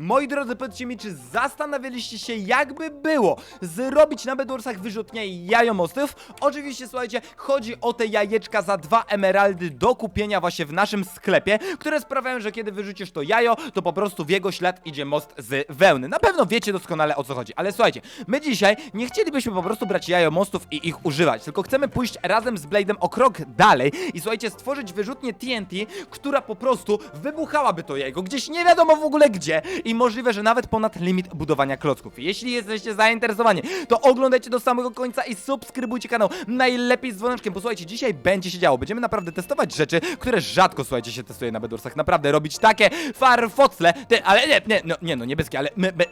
Moi drodzy, powiedzcie mi, czy zastanawialiście się, jakby było zrobić na Bedursach wyrzutnie jajomostów? Oczywiście, słuchajcie, chodzi o te jajeczka za dwa emeraldy do kupienia właśnie w naszym sklepie, które sprawiają, że kiedy wyrzucisz to jajo, to po prostu w jego ślad idzie most z wełny. Na pewno wiecie doskonale o co chodzi, ale słuchajcie, my dzisiaj nie chcielibyśmy po prostu brać jajomostów i ich używać, tylko chcemy pójść razem z Blade'em o krok dalej i słuchajcie, stworzyć wyrzutnię TNT, która po prostu wybuchałaby to jajko gdzieś nie wiadomo w ogóle gdzie i możliwe, że nawet ponad limit budowania klocków. Jeśli jesteście zainteresowani, to oglądajcie do samego końca i subskrybujcie kanał, najlepiej z dzwoneczkiem, bo słuchajcie, dzisiaj będzie się działo, będziemy naprawdę testować rzeczy, które rzadko, słuchajcie, się testuje na Bedursach, naprawdę robić takie farfocle, ty, ale nie, nie, no, nie no, niebieskie, ale my, my,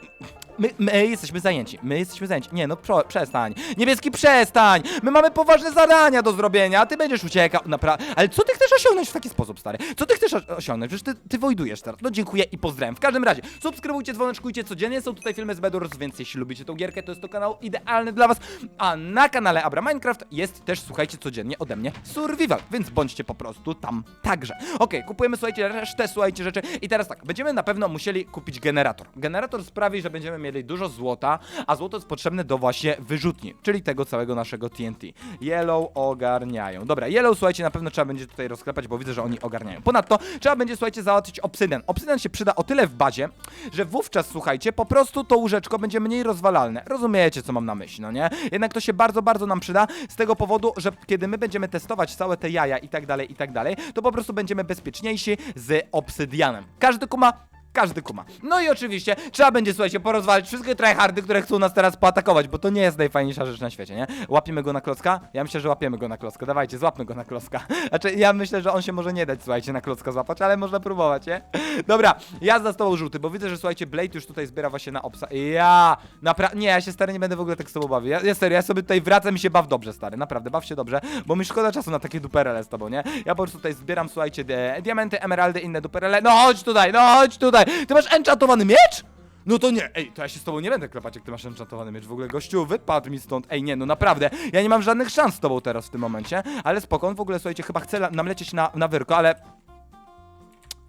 My, my jesteśmy zajęci, my jesteśmy zajęci. Nie no, pro, przestań. Niebieski, przestań! My mamy poważne zadania do zrobienia, a ty będziesz uciekał. Naprawdę. Ale co ty chcesz osiągnąć w taki sposób, stary? Co ty chcesz osiągnąć? Przecież ty, ty wojdujesz teraz. No dziękuję i pozdrawiam. W każdym razie, subskrybujcie, dzwoneczkujcie codziennie. Są tutaj filmy z Bedurs, więc jeśli lubicie tą gierkę, to jest to kanał idealny dla was. A na kanale Abra Minecraft jest też, słuchajcie, codziennie ode mnie Survival, więc bądźcie po prostu tam także. Okej, kupujemy, słuchajcie, resztę, słuchajcie, rzeczy. I teraz tak, będziemy na pewno musieli kupić generator. Generator sprawi, że będziemy mieli dużo złota, a złoto jest potrzebne do właśnie wyrzutni, czyli tego całego naszego TNT. Yellow ogarniają. Dobra, Yellow, słuchajcie, na pewno trzeba będzie tutaj rozklepać, bo widzę, że oni ogarniają. Ponadto trzeba będzie, słuchajcie, załatwić obsydian. Obsydian się przyda o tyle w bazie, że wówczas, słuchajcie, po prostu to łóżeczko będzie mniej rozwalalne. Rozumiecie, co mam na myśli, no nie? Jednak to się bardzo, bardzo nam przyda z tego powodu, że kiedy my będziemy testować całe te jaja i tak dalej, i tak dalej, to po prostu będziemy bezpieczniejsi z obsydianem. Każdy kuma każdy kuma. No i oczywiście trzeba będzie, słuchajcie, porozwalić wszystkie tryhardy, które chcą nas teraz poatakować, bo to nie jest najfajniejsza rzecz na świecie, nie? Łapiemy go na klocka? Ja myślę, że łapiemy go na klocka. Dawajcie, złapmy go na klocka. Znaczy, ja myślę, że on się może nie dać, słuchajcie, na klocka złapać, ale można próbować, nie? Dobra, ja za tobą żółty, bo widzę, że słuchajcie, Blade już tutaj zbiera właśnie na obsa. Ja, naprawdę, nie, ja się stary nie będę w ogóle tak z tobą bawił. Ja, ja ja sobie tutaj wracam i się baw dobrze, stary, naprawdę, baw się dobrze, bo mi szkoda czasu na takie duperele z tobą, nie? Ja po prostu tutaj zbieram, słuchajcie, de, diamenty, emeraldy, inne duperele. No chodź tutaj, no chodź tutaj. Ty masz enchantowany miecz? No to nie, ej, to ja się z tobą nie będę klepać, jak ty masz enchantowany miecz. W ogóle, gościu, wypadł mi stąd. Ej, nie, no naprawdę, ja nie mam żadnych szans z tobą teraz w tym momencie, ale spoko, on w ogóle, słuchajcie, chyba chce nam lecieć na, na wyrko, ale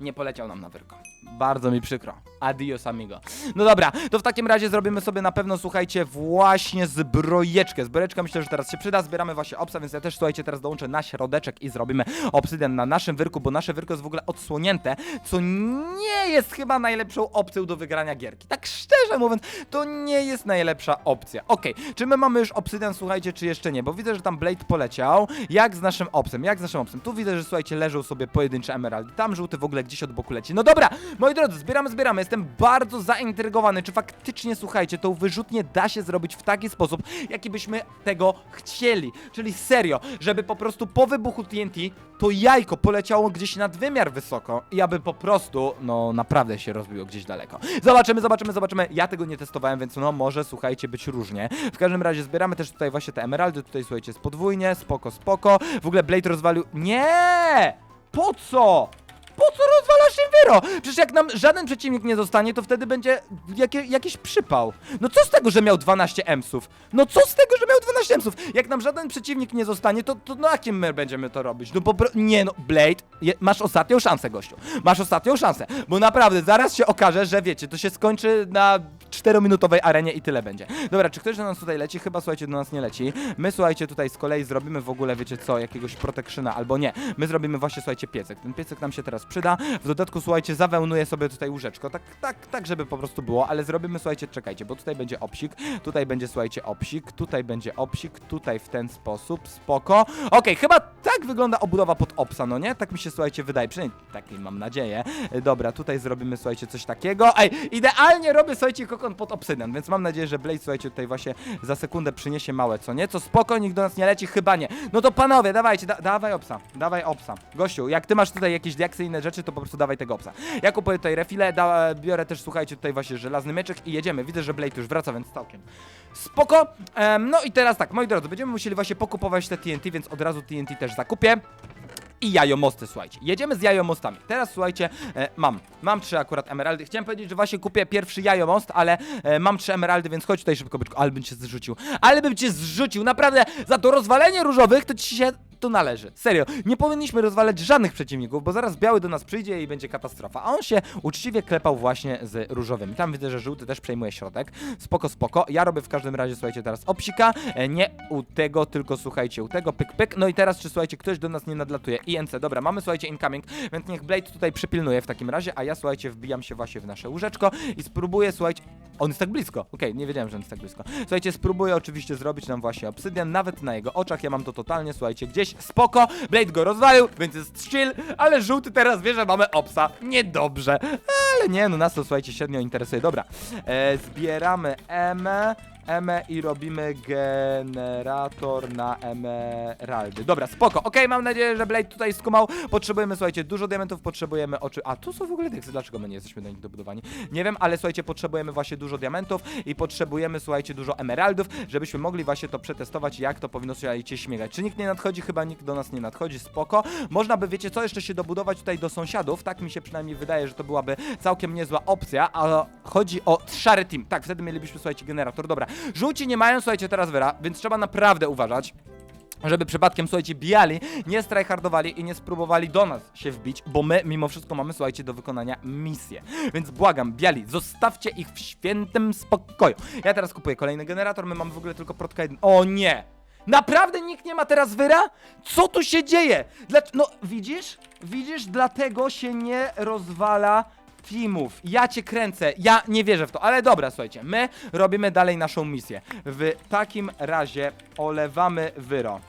nie poleciał nam na wyrko. Bardzo mi przykro. Adios, amigo. No dobra, to w takim razie zrobimy sobie na pewno, słuchajcie, właśnie zbrojeczkę. Zbrojeczka myślę, że teraz się przyda. Zbieramy właśnie obsa, więc ja też, słuchajcie, teraz dołączę na środeczek i zrobimy obsydian na naszym wyrku, bo nasze wyrko jest w ogóle odsłonięte, co nie jest chyba najlepszą opcją do wygrania gierki. Tak szczerze mówiąc, to nie jest najlepsza opcja. Okej, czy my mamy już obsydian, słuchajcie, czy jeszcze nie? Bo widzę, że tam Blade poleciał. Jak z naszym obsem? Jak z naszym obsem? Tu widzę, że słuchajcie, leżą sobie pojedyncze emeraldy. Tam żółty w ogóle gdzieś od boku leci. No dobra, moi drodzy, zbieramy, zbieramy. Jestem bardzo zaintrygowany, czy faktycznie, słuchajcie, tą wyrzutnię da się zrobić w taki sposób, jaki byśmy tego chcieli. Czyli serio, żeby po prostu po wybuchu TNT to jajko poleciało gdzieś nad wymiar wysoko i aby po prostu, no naprawdę się rozbiło gdzieś daleko. Zobaczymy, zobaczymy, zobaczymy. Ja tego nie testowałem, więc no może, słuchajcie, być różnie. W każdym razie zbieramy też tutaj właśnie te emeraldy. Tutaj, słuchajcie, jest podwójnie, spoko, spoko. W ogóle Blade rozwalił... Nie! Po co? Rozwalasz Inwiro? Przecież jak nam żaden przeciwnik nie zostanie, to wtedy będzie jakie, jakiś przypał. No co z tego, że miał 12 emsów? No co z tego, że miał 12 emsów? Jak nam żaden przeciwnik nie zostanie, to, to na jakim my będziemy to robić? No po. Nie no, Blade, je, masz ostatnią szansę, gościu. Masz ostatnią szansę, bo naprawdę zaraz się okaże, że wiecie, to się skończy na 4-minutowej arenie i tyle będzie. Dobra, czy ktoś do nas tutaj leci? Chyba, słuchajcie, do nas nie leci. My, słuchajcie, tutaj z kolei zrobimy w ogóle, wiecie co, jakiegoś protekszyna albo nie. My zrobimy właśnie, słuchajcie, piecek. Ten piecek nam się teraz przyda. W dodatku, słuchajcie, zawełnuję sobie tutaj łóżeczko. Tak, tak, tak, żeby po prostu było, ale zrobimy, słuchajcie, czekajcie, bo tutaj będzie obsik, tutaj będzie, słuchajcie, obsik, tutaj będzie obsik, tutaj w ten sposób, spoko. Okej, chyba tak wygląda obudowa pod obsa, no nie? Tak mi się, słuchajcie, wydaje, przynajmniej takiej mam nadzieję. Dobra, tutaj zrobimy, słuchajcie, coś takiego. Ej, idealnie robię, słuchajcie, kokon pod obsydian, więc mam nadzieję, że Blade, słuchajcie, tutaj właśnie za sekundę przyniesie małe, co nie? Co spoko, nikt do nas nie leci, chyba nie. No to panowie, dawajcie, da dawaj obsa, dawaj obsa. Gościu, jak ty masz tutaj jakieś diaksy inne rzeczy, to po prostu dawaj tego obsa. Ja kupuję tutaj refile, biorę też, słuchajcie, tutaj właśnie żelazny mieczek i jedziemy. Widzę, że Blade już wraca, więc całkiem. Spoko. Em, no i teraz tak, moi drodzy, będziemy musieli właśnie pokupować te TNT, więc od razu TNT też zakupię. I jajomosty, słuchajcie. Jedziemy z jajomostami. Teraz słuchajcie, e, mam. Mam trzy akurat emeraldy. Chciałem powiedzieć, że właśnie kupię pierwszy jajomost, ale e, mam trzy emeraldy, więc chodź tutaj szybko, byczku. Ale bym cię zrzucił. Ale bym cię zrzucił, naprawdę. Za to rozwalenie różowych to ci się to należy. Serio, nie powinniśmy rozwalać żadnych przeciwników, bo zaraz biały do nas przyjdzie i będzie katastrofa. A on się uczciwie klepał właśnie z różowymi. Tam widzę, że żółty też przejmuje środek. Spoko, spoko. Ja robię w każdym razie, słuchajcie, teraz obsika. E, Nie u tego, tylko słuchajcie, u tego, pyk, pyk. No i teraz, czy słuchajcie, ktoś do nas nie nadlatuje. INC, dobra, mamy, słuchajcie, incoming, więc niech Blade tutaj przypilnuje w takim razie, a ja, słuchajcie, wbijam się właśnie w nasze łóżeczko i spróbuję, słuchajcie, on jest tak blisko. Okej, nie wiedziałem, że on jest tak blisko. Słuchajcie, spróbuję oczywiście zrobić nam właśnie obsydian, nawet na jego oczach. Ja mam to totalnie, słuchajcie, gdzieś spoko. Blade go rozwalił, więc jest chill, ale żółty teraz wie, że mamy obsa. Niedobrze. Ale nie, no nas to, słuchajcie, średnio interesuje. Dobra, e, zbieramy emę. Emę i robimy generator na emeraldy. Dobra, spoko. Okej, mam nadzieję, że Blade tutaj skumał. Potrzebujemy, słuchajcie, dużo diamentów, potrzebujemy oczy. A tu są w ogóle diaksy, dlaczego my nie jesteśmy do nich dobudowani? Nie wiem, ale słuchajcie, potrzebujemy właśnie dużo diamentów i potrzebujemy, słuchajcie, dużo emeraldów, żebyśmy mogli właśnie to przetestować, jak to powinno, słuchajcie, śmigać. Czy nikt nie nadchodzi? Chyba nikt do nas nie nadchodzi, spoko. Można by, wiecie co, jeszcze się dobudować tutaj do sąsiadów, tak mi się przynajmniej wydaje, że to byłaby całkiem niezła opcja, ale chodzi o szary team. Tak, wtedy mielibyśmy, słuchajcie, generator. Dobra, żółci nie mają, słuchajcie, teraz wyra, więc trzeba naprawdę uważać żeby przypadkiem, słuchajcie, bijali, nie strajhardowali i nie spróbowali do nas się wbić, bo my mimo wszystko mamy, słuchajcie, do wykonania misję. Więc błagam, biali, zostawcie ich w świętym spokoju. Ja teraz kupuję kolejny generator, my mamy w ogóle tylko protka jeden. O nie! Naprawdę nikt nie ma teraz wyra? Co tu się dzieje? No, widzisz? Widzisz, dlatego się nie rozwala teamów. Ja cię kręcę, ja nie wierzę w to, ale dobra, słuchajcie, my robimy dalej naszą misję. W takim razie olewamy wyro.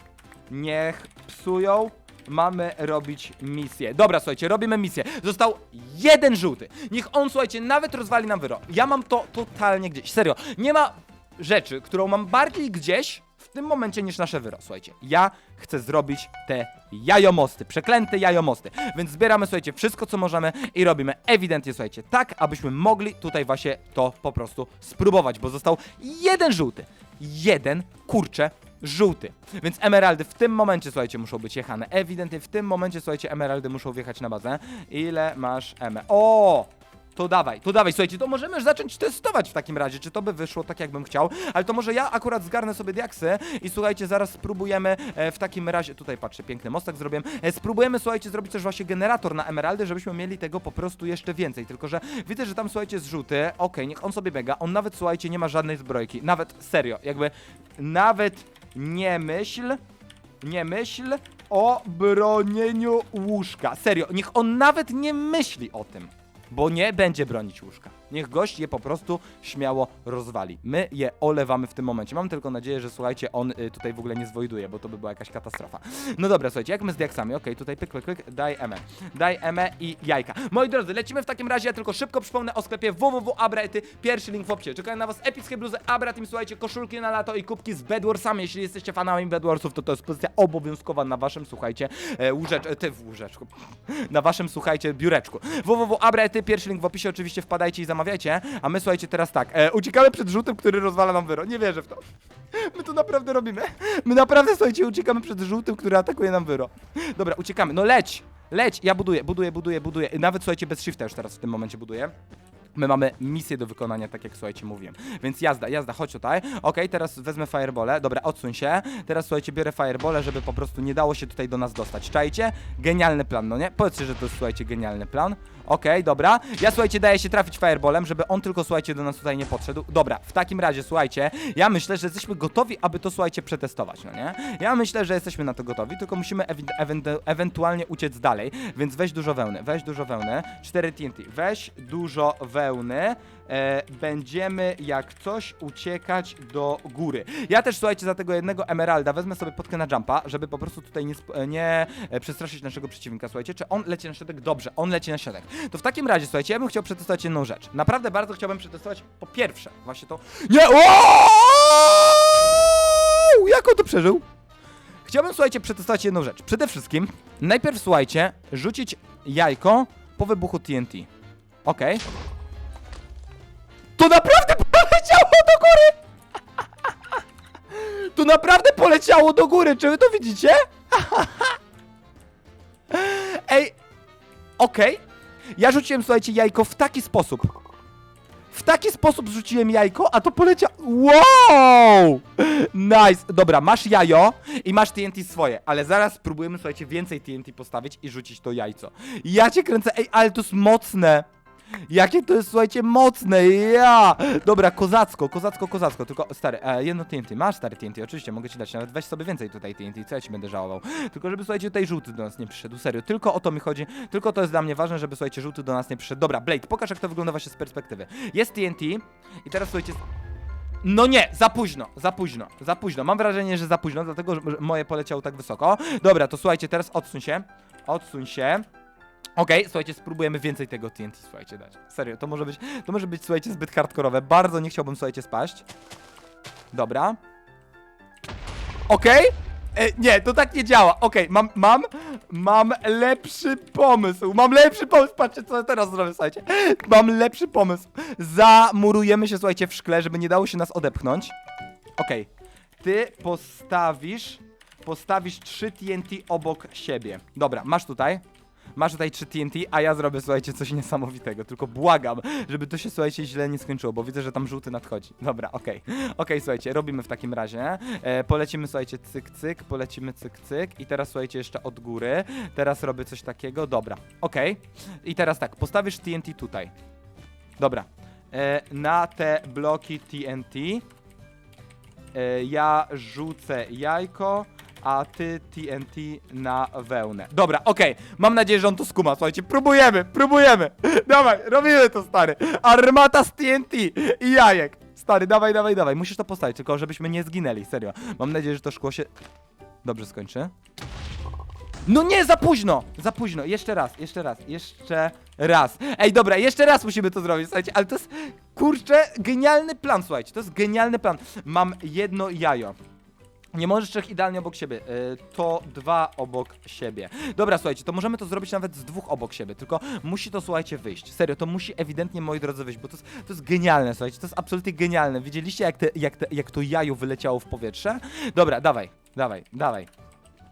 Niech psują. Mamy robić misję. Dobra, słuchajcie, robimy misję. Został jeden żółty. Niech on, słuchajcie, nawet rozwali nam wyro. Ja mam to totalnie gdzieś. Serio. Nie ma rzeczy, którą mam bardziej gdzieś w tym momencie niż nasze wyro. Słuchajcie, ja chcę zrobić te jajomosty, przeklęte jajomosty. Więc zbieramy, słuchajcie, wszystko co możemy i robimy ewidentnie, słuchajcie, tak, abyśmy mogli tutaj właśnie to po prostu spróbować, bo został jeden żółty. Jeden, kurczę, żółty. Więc emeraldy w tym momencie, słuchajcie, muszą być jechane. Ewidentnie w tym momencie, słuchajcie, emeraldy muszą wjechać na bazę. Ile masz eme? O! To dawaj, to dawaj, słuchajcie, to możemy już zacząć testować w takim razie, czy to by wyszło tak, jakbym chciał, ale to może ja akurat zgarnę sobie diaksy i słuchajcie, zaraz spróbujemy e, w takim razie, tutaj patrzę, piękny mostek zrobiłem, e, spróbujemy, słuchajcie, zrobić też właśnie generator na emeraldy, żebyśmy mieli tego po prostu jeszcze więcej, tylko że widzę, że tam, słuchajcie, żółty, okej, niech on sobie biega, on nawet, słuchajcie, nie ma żadnej zbrojki, nawet, serio, jakby, nawet nie myśl, nie myśl o bronieniu łóżka. Serio, niech on nawet nie myśli o tym. Bo nie będzie bronić łóżka. Niech gość je po prostu śmiało rozwali. My je olewamy w tym momencie. Mam tylko nadzieję, że słuchajcie, on y, tutaj w ogóle nie zwojduje, bo to by była jakaś katastrofa. No dobra, słuchajcie, jak my z diaksami? Okej, tutaj pyk, pyk, pyk, daj emę. Daj emę i jajka. Moi drodzy, lecimy w takim razie, ja tylko szybko przypomnę o sklepie www.abraety. Pierwszy link w opisie. Czekają na was epickie bluzy Abra Team, słuchajcie, koszulki na lato i kubki z Bedwarsami. Jeśli jesteście fanami Bedwarsów, to to jest pozycja obowiązkowa na waszym, słuchajcie, e, łóżecz... e, ty w łóżeczku. Na waszym, słuchajcie, biureczku. www.abraety, pierwszy link w opisie, oczywiście wpadajcie i zamawiajcie. A my, słuchajcie, teraz tak, e, uciekamy przed żółtym, który rozwala nam wyro. Nie wierzę w to. My to naprawdę robimy. My naprawdę, słuchajcie, uciekamy przed żółtym, który atakuje nam wyro. Dobra, uciekamy. No leć! Leć! Ja buduję, buduję, buduję, buduję. Nawet, słuchajcie, bez shifta już teraz w tym momencie buduję. My mamy misję do wykonania, tak jak słuchajcie, mówiłem. Więc jazda, jazda, chodź tutaj. Okej, teraz wezmę firebole. Dobra, odsuń się. Teraz słuchajcie, biorę firebole, żeby po prostu nie dało się tutaj do nas dostać. Czajcie? Genialny plan, no nie? Powiedzcie, że to jest, słuchajcie, genialny plan. Okej, dobra. Ja słuchajcie, daję się trafić fireballem, żeby on tylko, słuchajcie, do nas tutaj nie podszedł. Dobra, w takim razie, słuchajcie, ja myślę, że jesteśmy gotowi, aby to, słuchajcie, przetestować, no nie? Ja myślę, że jesteśmy na to gotowi, tylko musimy ewen- ewentualnie uciec dalej, więc weź dużo wełny, weź dużo wełny. 4 TNT, weź dużo wełny. E, będziemy jak coś uciekać do góry. Ja też, słuchajcie, za tego jednego emeralda wezmę sobie potkę na jumpa, żeby po prostu tutaj nie, sp- nie e, przestraszyć naszego przeciwnika. Słuchajcie, czy on leci na środek? Dobrze, on leci na środek. To w takim razie, słuchajcie, ja bym chciał przetestować jedną rzecz. Naprawdę bardzo chciałbym przetestować po pierwsze, właśnie to. Nie! O! Jak on to przeżył? Chciałbym, słuchajcie, przetestować jedną rzecz. Przede wszystkim, najpierw, słuchajcie, rzucić jajko po wybuchu TNT. Okej. To naprawdę poleciało do góry! To naprawdę poleciało do góry, czy wy to widzicie? Ej, okej. Ja rzuciłem, słuchajcie, jajko w taki sposób. W taki sposób rzuciłem jajko, a to poleciało. Wow! Nice. Dobra, masz jajo i masz TNT swoje, ale zaraz spróbujemy, słuchajcie, więcej TNT postawić i rzucić to jajco. Ja cię kręcę, ej, ale to jest mocne. Jakie to jest, słuchajcie, mocne, ja! Dobra, kozacko, kozacko, kozacko, tylko, stary, e, jedno TNT, masz stary TNT, oczywiście, mogę ci dać, nawet weź sobie więcej tutaj TNT, co ja ci będę żałował. Tylko, żeby, słuchajcie, tutaj żółty do nas nie przyszedł, serio, tylko o to mi chodzi, tylko to jest dla mnie ważne, żeby, słuchajcie, żółty do nas nie przyszedł. Dobra, Blade, pokaż, jak to wygląda właśnie z perspektywy. Jest TNT i teraz, słuchajcie, no nie, za późno, za późno, za późno. Mam wrażenie, że za późno, dlatego że moje poleciało tak wysoko. Dobra, to słuchajcie, teraz odsuń się. Odsuń się. Okej, słuchajcie, spróbujemy więcej tego TNT, słuchajcie, dać. Serio, to może być, to może być, słuchajcie, zbyt hardkorowe. Bardzo nie chciałbym, słuchajcie, spaść. Dobra. Okej. E, nie, to tak nie działa. Okej, mam, mam, mam lepszy pomysł. Mam lepszy pomysł. Patrzcie, co ja teraz zrobię, słuchajcie. Mam lepszy pomysł. Zamurujemy się, słuchajcie, w szkle, żeby nie dało się nas odepchnąć. Okej. Ty postawisz, postawisz 3 TNT obok siebie. Dobra, masz tutaj. Masz tutaj 3 TNT, a ja zrobię, słuchajcie, coś niesamowitego. Tylko błagam, żeby to się, słuchajcie, źle nie skończyło, bo widzę, że tam żółty nadchodzi. Dobra, okej. Okej, słuchajcie, robimy w takim razie. E, polecimy, słuchajcie, cyk, cyk, polecimy cyk, cyk. I teraz, słuchajcie, jeszcze od góry. Teraz robię coś takiego. Dobra, okej. I teraz tak, postawisz TNT tutaj. Dobra. E, na te bloki TNT e, ja rzucę jajko, a ty TNT na wełnę. Dobra, okej. Mam nadzieję, że on to skuma. Słuchajcie, próbujemy, próbujemy. Dawaj, robimy to, stary. Armata z TNT i jajek. Stary, dawaj, dawaj, dawaj. Musisz to postawić, tylko żebyśmy nie zginęli, serio. Mam nadzieję, że to szkło się dobrze skończy. No nie, za późno! Za późno, jeszcze raz, jeszcze raz, jeszcze raz. Ej, dobra, jeszcze raz musimy to zrobić, słuchajcie, ale to jest, kurczę, genialny plan, słuchajcie, to jest genialny plan. Mam jedno jajo. Nie możesz trzech idealnie obok siebie, y, to dwa obok siebie. Dobra, słuchajcie, to możemy to zrobić nawet z dwóch obok siebie, tylko musi to, słuchajcie, wyjść. Serio, to musi ewidentnie, moi drodzy, wyjść, bo to jest, to jest genialne, słuchajcie, to jest absolutnie genialne. Widzieliście, jak, te, jak, te, jak to jajo wyleciało w powietrze? Dobra, dawaj, dawaj, dawaj.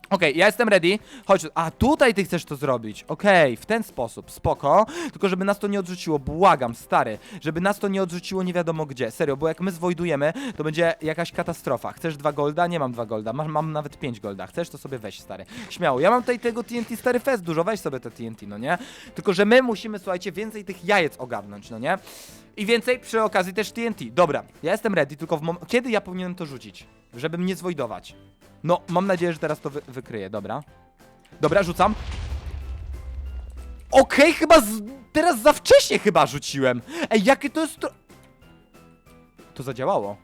Okej, ja jestem ready. Chodź. A tutaj ty chcesz to zrobić. Okej, w ten sposób. Spoko. Tylko żeby nas to nie odrzuciło. Błagam, stary. Żeby nas to nie odrzuciło nie wiadomo gdzie. Serio, bo jak my zwojdujemy, to będzie jakaś katastrofa. Chcesz dwa golda? Nie mam dwa golda. Mam, mam nawet pięć golda. Chcesz to sobie weź, stary. Śmiało. Ja mam tutaj tego TNT stary fest dużo. Weź sobie te TNT, no nie? Tylko, że my musimy, słuchajcie, więcej tych jajec ogarnąć, no nie? I więcej przy okazji też TNT. Dobra, ja jestem ready, tylko w mom- kiedy ja powinienem to rzucić? Żeby mnie zwojdować. No, mam nadzieję, że teraz to wy wykryję, dobra. Dobra, rzucam. Okej, chyba z... teraz za wcześnie chyba rzuciłem. Ej, jakie to jest to... To zadziałało.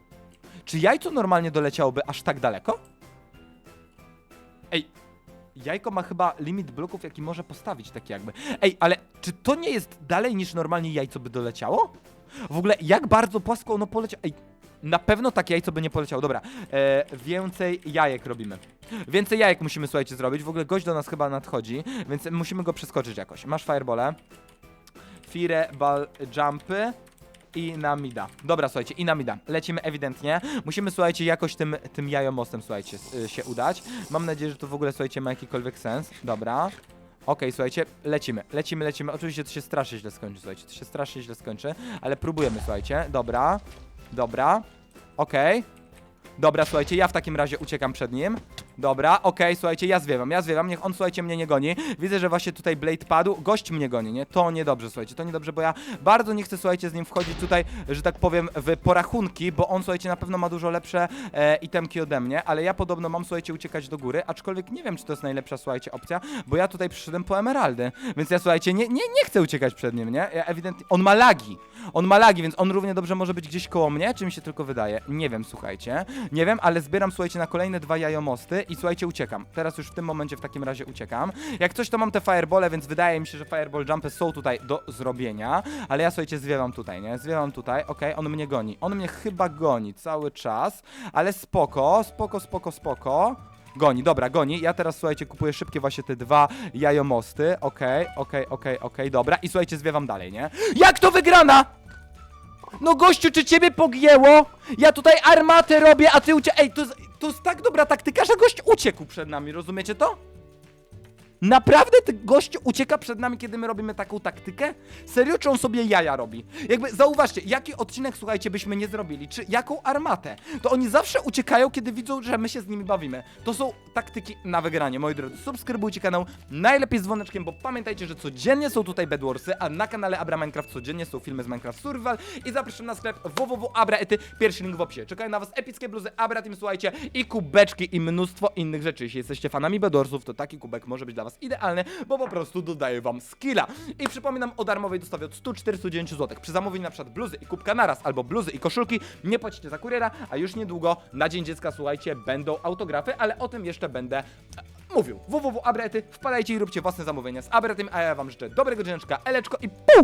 Czy jajco normalnie doleciałoby aż tak daleko? Ej, jajko ma chyba limit bloków, jaki może postawić, tak jakby. Ej, ale czy to nie jest dalej niż normalnie jajco by doleciało? W ogóle, jak bardzo płasko ono poleciało? Ej, na pewno tak jajco by nie poleciało. Dobra, e, więcej jajek robimy. Więcej jajek musimy, słuchajcie, zrobić. W ogóle gość do nas chyba nadchodzi, więc musimy go przeskoczyć jakoś. Masz firebole. Fireball jumpy. I na mida. Dobra, słuchajcie, i na mida. Lecimy ewidentnie. Musimy, słuchajcie, jakoś tym, tym jajomostem, słuchajcie, y, się udać. Mam nadzieję, że to w ogóle, słuchajcie, ma jakikolwiek sens. Dobra. Okej, słuchajcie, lecimy, lecimy, lecimy. Oczywiście to się strasznie źle skończy, słuchajcie, to się strasznie źle skończy, ale próbujemy, słuchajcie. Dobra, dobra, okej. Dobra, słuchajcie, ja w takim razie uciekam przed nim. Dobra, okej, słuchajcie, ja zwiewam, ja zwiewam, niech on, słuchajcie, mnie nie goni. Widzę, że właśnie tutaj Blade padł, gość mnie goni, nie? To niedobrze, słuchajcie, to niedobrze, bo ja bardzo nie chcę, słuchajcie, z nim wchodzić tutaj, że tak powiem, w porachunki, bo on, słuchajcie, na pewno ma dużo lepsze e, itemki ode mnie, ale ja podobno mam, słuchajcie, uciekać do góry, aczkolwiek nie wiem, czy to jest najlepsza, słuchajcie, opcja, bo ja tutaj przyszedłem po emeraldy, więc ja, słuchajcie, nie, nie, nie chcę uciekać przed nim, nie? Ja ewidentnie, on ma lagi, on ma lagi, więc on równie dobrze może być gdzieś koło mnie, czy mi się tylko wydaje? Nie wiem, słuchajcie, nie wiem, ale zbieram, słuchajcie, na kolejne dwa jajomosty i, słuchajcie, uciekam. Teraz już w tym momencie w takim razie uciekam. Jak coś, to mam te firebole, więc wydaje mi się, że fireball jumpy są tutaj do zrobienia, ale ja, słuchajcie, zwiewam tutaj, nie? Zwiewam tutaj, okej, on mnie goni. On mnie chyba goni cały czas, ale spoko, spoko, spoko, spoko. Goni, dobra, goni. Ja teraz, słuchajcie, kupuję szybkie właśnie te dwa jajomosty. Okej, okej, okej, okej, dobra. I słuchajcie, zwiewam dalej, nie? Jak to wygrana? No gościu, czy ciebie pogięło? Ja tutaj armatę robię, a ty ucie... Ej, to jest, to jest tak dobra taktyka, że gość uciekł przed nami, rozumiecie to? Naprawdę ten gościu ucieka przed nami, kiedy my robimy taką taktykę? Serio, czy on sobie jaja robi? Jakby zauważcie, jaki odcinek, słuchajcie, byśmy nie zrobili, czy jaką armatę, to oni zawsze uciekają, kiedy widzą, że my się z nimi bawimy. To są taktyki na wygranie, moi drodzy. Subskrybujcie kanał, najlepiej z dzwoneczkiem, bo pamiętajcie, że codziennie są tutaj Bedwarsy, a na kanale Abra Minecraft codziennie są filmy z Minecraft Survival i zapraszam na sklep www.abraety, pierwszy link w opisie. Czekają na was epickie bluzy Abra Team, słuchajcie, i kubeczki i mnóstwo innych rzeczy. Jeśli jesteście fanami Bedwarsów, to taki kubek może być dla was idealny, bo po prostu dodaje wam skilla. I przypominam o darmowej dostawie od 149 zł. Przy zamówieniu na przykład bluzy i kubka naraz, albo bluzy i koszulki, nie płacicie za kuriera, a już niedługo na Dzień Dziecka, słuchajcie, będą autografy, ale o tym jeszcze będę e, mówił. www.abrety, wpadajcie i róbcie własne zamówienia z Abretem, a ja wam życzę dobrego dzieneczka, eleczko i pół!